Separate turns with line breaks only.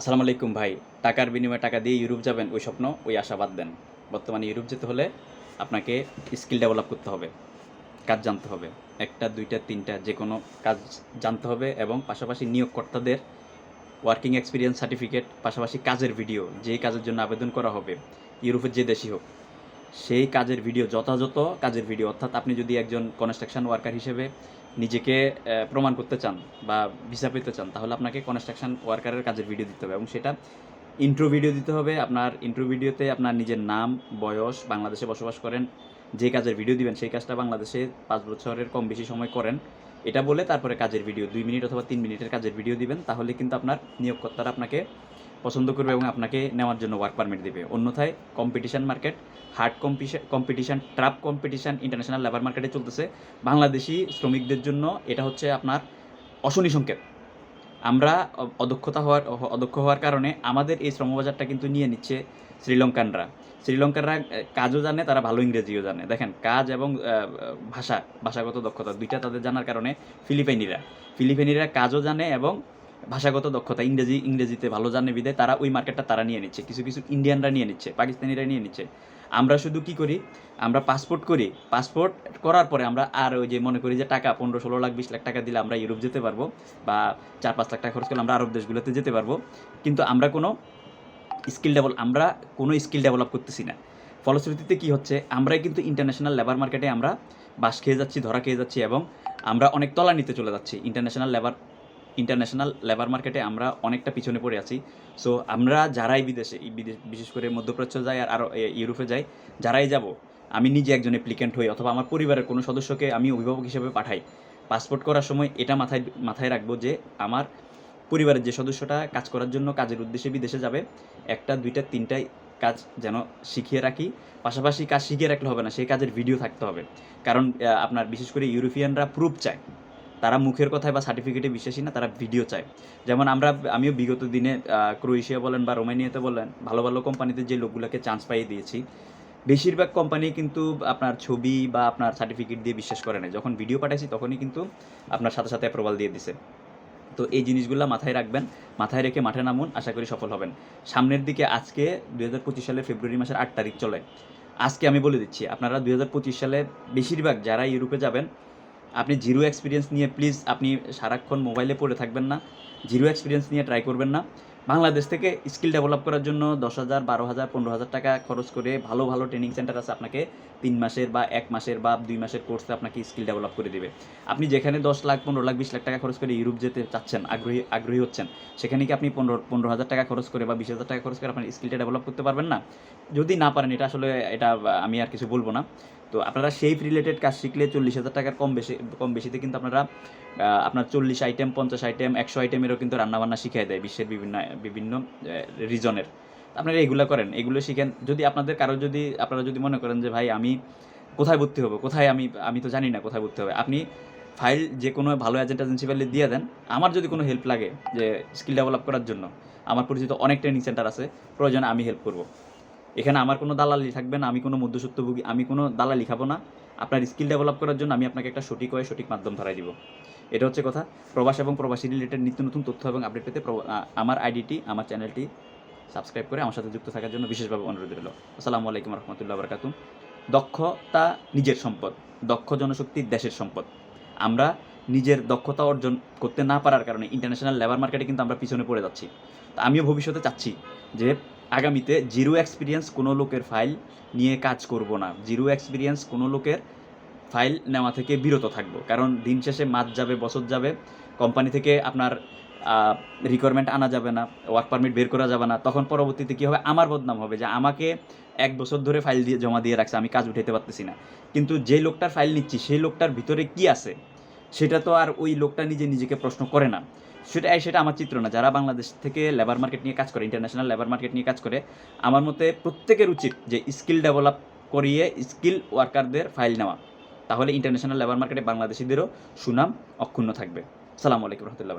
আসসালামু আলাইকুম ভাই। টাকার বিনিময়ে টাকা দিয়ে ইউরোপ যাবেন, ওই স্বপ্ন, ওই আশা বাদ দেন। বর্তমানে ইউরোপ যেতে হলে আপনাকে স্কিল ডেভেলপ করতে হবে, কাজ জানতে হবে। একটা, দুইটা, তিনটা যে কোনো কাজ জানতে হবে এবং পাশাপাশি নিয়োগকর্তাদের ওয়ার্কিং এক্সপিরিয়েন্স সার্টিফিকেট পাশাপাশি কাজের ভিডিও যেই কাজের জন্য আবেদন করা হবে, ইউরোপের যে দেশই হোক। সেই কাজের ভিডিও যথাযথ কাজের ভিডিও অর্থাৎ আপনি যদি একজন কনস্ট্রাকশন ওয়ার্কার হিসেবে নিজেকে প্রমাণ করতে চান বা ভিসা পেতে চান, তাহলে আপনাকে কনস্ট্রাকশন ওয়ার্কারের কাজের ভিডিও দিতে হবে এবং সেটা ইন্ট্রো ভিডিও দিতে হবে। আপনার ইন্ট্রো ভিডিওতে আপনার নিজের নাম, বয়স, বাংলাদেশে বসবাস করেন, যে কাজের ভিডিও দিবেন, সেই কাজটা বাংলাদেশে পাঁচ বছরের কম বেশি সময় করেন। এটা বলে তারপরে কাজের ভিডিও দুই মিনিট অথবা তিন মিনিটের কাজের ভিডিও দিবেন, তাহলে কিন্তু আপনার নিয়োগকর্তারা আপনাকে পছন্দ করবে এবং আপনাকে নেওয়ার জন্য ওয়ার্ক পারমিট দেবে। অন্যথায় competition market hard competition competition trap competition international labour মার্কেটে চলতেছে। বাংলাদেশি শ্রমিকদের জন্য এটা হচ্ছে আপনার অশনি সংকেত। আমরা অদক্ষতা হওয়ার, অদক্ষ হওয়ার কারণে আমাদের এই শ্রমবাজারটা কিন্তু নিয়ে নিচ্ছে শ্রীলঙ্কানরা। শ্রীলঙ্কানরা কাজও জানে, তারা ভালো ইংরেজিও জানে। দেখেন, কাজ এবং ভাষা, ভাষাগত দক্ষতা দুইটা তাদের জানার কারণে ফিলিপাইনিরা। ফিলিপাইনিরা কাজও জানে এবং ভাষাগত দক্ষতা, ইংরেজি, ইংরেজিতে ভালো জানে বিদে তারা ওই মার্কেটটা তারা নিয়ে নিচ্ছে। কিছু কিছু ইন্ডিয়ানরা নিয়ে নিচ্ছে, পাকিস্তানিরা নিয়ে নিচ্ছে। আমরা শুধু কি করি? আমরা পাসপোর্ট করি। পাসপোর্ট করার পরে আমরা আর ওই যে মনে করি যে টাকা, পনেরো, ষোলো লাখ, বিশ লাখ টাকা দিলে আমরা ইউরোপ যেতে পারব বা চার, পাঁচ লাখ টাকা খরচ করলে আমরা আরব দেশগুলোতে যেতে পারব। কিন্তু আমরা কোনো স্কিল ডেভেলপ আমরা কোনো স্কিল ডেভেলপ করতেছি না। ফলশ্রুতিতে কি হচ্ছে? আমরাই কিন্তু ইন্টারন্যাশনাল লেবার মার্কেটে আমরা বাস খেয়ে যাচ্ছি, ধরা খেয়ে যাচ্ছি এবং আমরা অনেক তলা নিতে চলে যাচ্ছি। ইন্টারন্যাশনাল লেবার ইন্টারন্যাশনাল লেবার মার্কেটে আমরা অনেকটা পিছনে পড়ে আছি। সো আমরা যারাই বিদেশে বিশেষ করে মধ্যপ্রাচ্য যাই আর আরও ইউরোপে যাই, যারাই যাব, আমি নিজে একজন অ্যাপ্লিকেন্ট হই অথবা আমার পরিবারের কোনো সদস্যকে আমি অভিভাবক হিসেবে পাঠাই। পাসপোর্ট করার সময় এটা মাথায় মাথায় রাখব যে আমার পরিবারের যে সদস্যটা কাজ করার জন্য কাজের উদ্দেশ্যে বিদেশে যাবে, একটা, দুইটা, তিনটাই কাজ যেন শিখিয়ে রাখি। পাশাপাশি কাজ শিখিয়ে রাখলে হবে না, সেই কাজের ভিডিও থাকতে হবে। কারণ আপনার বিশেষ করে ইউরোপিয়ানরা প্রুফ চায়। তারা মুখের কথায় বা সার্টিফিকেটে বিশ্বাসী না, তারা ভিডিও চায়। যেমন আমরা, আমিও বিগত দিনে ক্রোয়েশিয়া বলেন বা রোমানিয়াতে বলেন, ভালো ভালো কোম্পানিতে যে লোকগুলোকে চান্স পাইয়ে দিয়েছি, বেশিরভাগ কোম্পানি কিন্তু আপনার ছবি বা আপনার সার্টিফিকেট দিয়ে বিশ্বাস করে না যখন ভিডিও পাঠাইছি, তখনই কিন্তু আপনার সাথে সাথে অ্যাপ্রুভাল দিয়ে দিছে। তো এই জিনিসগুলো মাথায় রাখবেন, মাথায় রেখে মাঠে নামুন, আশা করি সফল হবেন। সামনের দিকে আজকে দুই হাজার পঁচিশ সালের ফেব্রুয়ারি মাসের আট তারিখ চলে। আজকে আমি বলে দিচ্ছি, আপনারা দুই হাজার পঁচিশ সালে বেশিরভাগ যারা ইউরোপে যাবেন আপনি জিরো এক্সপিরিয়েন্স নিয়ে প্লিজ আপনি সারাক্ষণ মোবাইলে পড়ে থাকবেন না। জিরো এক্সপিরিয়েন্স নিয়ে ট্রাই করবেন না। বাংলাদেশ থেকে স্কিল ডেভেলপ করার জন্য দশ হাজার, বারো হাজার, পনেরো হাজার টাকা খরচ করে ভালো ভালো ট্রেনিং সেন্টার আছে আপনাকে তিন মাসের বা এক মাসের বা দুই মাসের কোর্সে আপনাকে স্কিল ডেভেলপ করে দেবে। আপনি যেখানে দশ লাখ, পনেরো লাখ, বিশ লাখ টাকা খরচ করে ইউরোপ যেতে চাচ্ছেন, আগ্রহী আগ্রহী হচ্ছেন, সেখানে কি আপনি পনেরো পনেরো হাজার টাকা খরচ করে বা বিশ হাজার টাকা খরচ করে আপনার স্কিলটা ডেভেলপ করতে পারবেন না? যদি না পারেন, এটা আসলে, এটা আমি আর কিছু বলব না। তো আপনারা সেই রিলেটেড কাজ শিখলে চল্লিশ হাজার টাকার কম বেশি, কম বেশিতে কিন্তু আপনারা আপনার চল্লিশ আইটেম পঞ্চাশ আইটেম একশো আইটেমেরও কিন্তু রান্নাবান্না শিখিয়ে দেয় বিশ্বের বিভিন্ন বিভিন্ন রিজনের আপনারা এগুলো করেন, এগুলো শিখেন। যদি আপনাদের কারও যদি, আপনারা যদি মনে করেন যে, ভাই, আমি কোথায় ভর্তি হব? কোথায় আমি আমি তো জানি না কোথায় ভর্তি হবে। আপনি ফাইল যে কোনো ভালো এজেন্ট এজেন্সি ফাইলে দিয়ে দেন। আমার যদি কোনো হেল্প লাগে যে স্কিল ডেভেলপ করার জন্য, আমার পরিচিত অনেক ট্রেনিং সেন্টার আছে, প্রয়োজনে আমি হেল্প করব। এখানে আমার কোনো দালালি থাকবে না, আমি কোনো মধ্যসত্ত্বভোগী আমি কোনো দালালি খাব না। আপনার স্কিল ডেভেলপ করার জন্য আমি আপনাকে একটা সঠিক হয়ে সঠিক মাধ্যম ধরাই দিব। এটা হচ্ছে কথা, প্রবাস এবং প্রবাসী রিলেটেড নিত্য নতুন তথ্য এবং আপডেট পেতে আমার আইডিটি আমার চ্যানেলটি সাবস্ক্রাইব করে আমার সাথে যুক্ত থাকার জন্য বিশেষভাবে অনুরোধ রইল। আসসালামু আলাইকুম রহমতুল্লাহ বরকাতু। দক্ষতা নিজের সম্পদ, দক্ষ জনশক্তি দেশের সম্পদ। আমরা নিজের দক্ষতা অর্জন করতে না পারার কারণে ইন্টারন্যাশনাল লেবার মার্কেটে কিন্তু আমরা পিছনে পড়ে যাচ্ছি। তা আমিও ভবিষ্যতে চাচ্ছি যে আগামীতে জিরো এক্সপিরিয়েন্স কোনো লোকের ফাইল নিয়ে কাজ করব না। জিরো এক্সপিরিয়েন্স কোনো লোকের ফাইল নেওয়া থেকে বিরত থাকব। কারণ দিন শেষে মাস যাবে, বছর যাবে, কোম্পানি থেকে আপনার রিকোয়ারমেন্ট আনা যাবে না ওয়ার্ক পারমিট বের করা যাবে না। তখন পরবর্তীতে কী হবে? আমার বদনাম হবে যে আমাকে এক বছর ধরে ফাইল দিয়ে, জমা দিয়ে রাখছে, আমি কাজ উঠাইতে পারতেছি না। কিন্তু যে লোকটার ফাইল নিচ্ছি, সেই লোকটার ভিতরে কি আছে? সেটা তো আর ওই লোকটা নিজে নিজেকে প্রশ্ন করে না। সেটা সেটা আমার চিত্র না, যারা বাংলাদেশ থেকে লেবার মার্কেট নিয়ে কাজ করে ইন্টারন্যাশনাল লেবার মার্কেট নিয়ে কাজ করে, আমার মতে প্রত্যেকের উচিত যে স্কিল ডেভেলপ করিয়ে স্কিল ওয়ার্কারদের ফাইল নেওয়া। তাহলে ইন্টারন্যাশনাল লেবার মার্কেটে বাংলাদেশিদেরও সুনাম অক্ষুণ্ণ থাকবে। সালামু আলাইকুম রহমতুল্লাহ